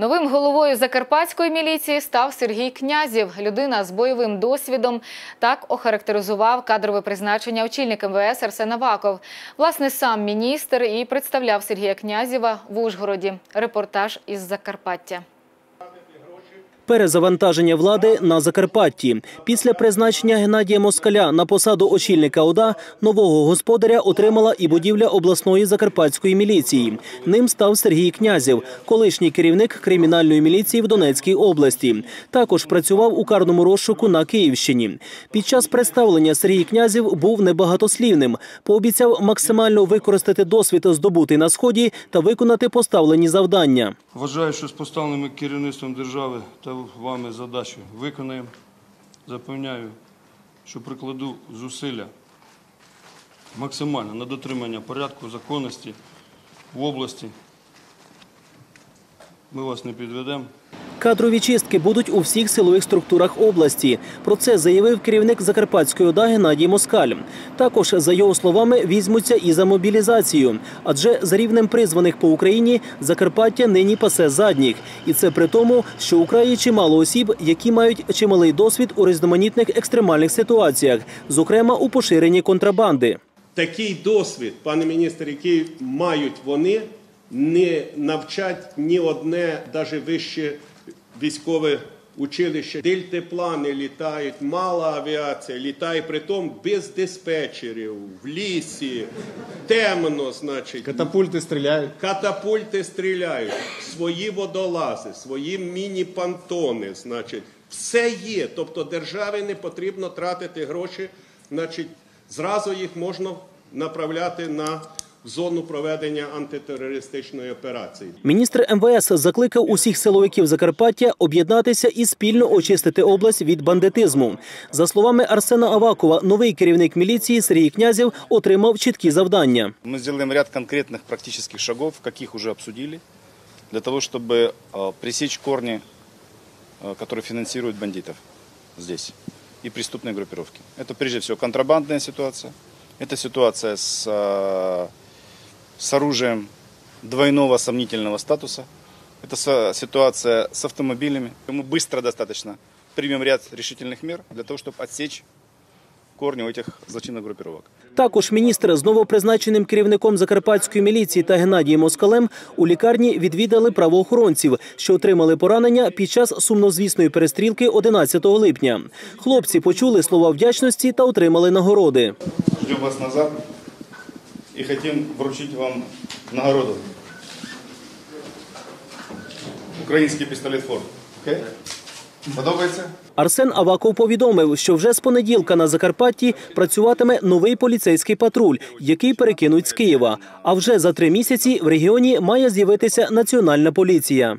Новим головою закарпатської міліції став Сергій Князів. Людина з бойовим досвідом так охарактеризував кадрове призначення очільника МВС Арсен Аваков. Власне, сам міністр і представляв Сергія Князєва в Ужгороді. Репортаж із Закарпаття. Перезавантаження влади на Закарпатті. Після призначення Геннадія Москаля на посаду очільника ОДА нового господаря отримала і будівля обласної закарпатської міліції. Ним став Сергій Князєв, колишній керівник кримінальної міліції в Донецькій області. Також працював у карному розшуку на Київщині. Під час представлення Сергій Князєв був небагатослівним. Пообіцяв максимально використати досвід, здобутий на сході, та виконати поставлені завдання. Вважаю, що з поставленими керівництвом держави та вами задачі виконаємо. Запевняю, що прикладу зусилля максимально на дотримання порядку, законності в області. Ми вас не підведемо. Кадрові чистки будуть у всіх силових структурах області. Про це заявив керівник Закарпатської ОДА Геннадій Москаль. Також, за його словами, візьмуться і за мобілізацію. Адже за рівнем призваних по Україні Закарпаття нині пасе задніх. І це при тому, що у краї чимало осіб, які мають чималий досвід у різноманітних екстремальних ситуаціях, зокрема у поширенні контрабанди. Такий досвід, пане міністр, який мають вони, не навчать ні одне, навіть вище військове училище. Дельтаплани літають, мала авіація літає, притом без диспетчерів, в лісі, темно, значить. Катапульти стріляють. Катапульти стріляють, свої водолази, свої міні-пантони, значить, все є. Тобто державі не потрібно тратити гроші, значить, зразу їх можна направляти на зону проведення антитерористичної операції. Міністр МВС закликав усіх силовиків Закарпаття об'єднатися і спільно очистити область від бандитизму. За словами Арсена Авакова, новий керівник міліції Сергій Князєв отримав чіткі завдання. Мы сделаем ряд конкретных практических шагов, каких уже обсудили, для того, чтобы э, пресечь корни, э, которые финансируют бандитов здесь и преступные группировки. Это прежде всего контрабандная ситуация, это ситуация с, э, с оружием двойного сомнительного статуса, это со- ситуация с автомобилями. Мы быстро достаточно примем ряд решительных мер для того, чтобы отсечь корни у этих злочинных группировок. Також міністр з новопризначеним керівником закарпатської міліції та Геннадієм Москалем у лікарні відвідали правоохоронців, що отримали поранення під час сумнозвісної перестрілки 11 липня. Хлопці почули слова вдячності та отримали нагороди. Ждем вас назад и хотим вручить вам нагороду. Український пістолет. Окей? Подобається? Арсен Аваков повідомив, що вже з понеділка на Закарпатті працюватиме новий поліцейський патруль, який перекинуть з Києва. А вже за три місяці в регіоні має з'явитися національна поліція.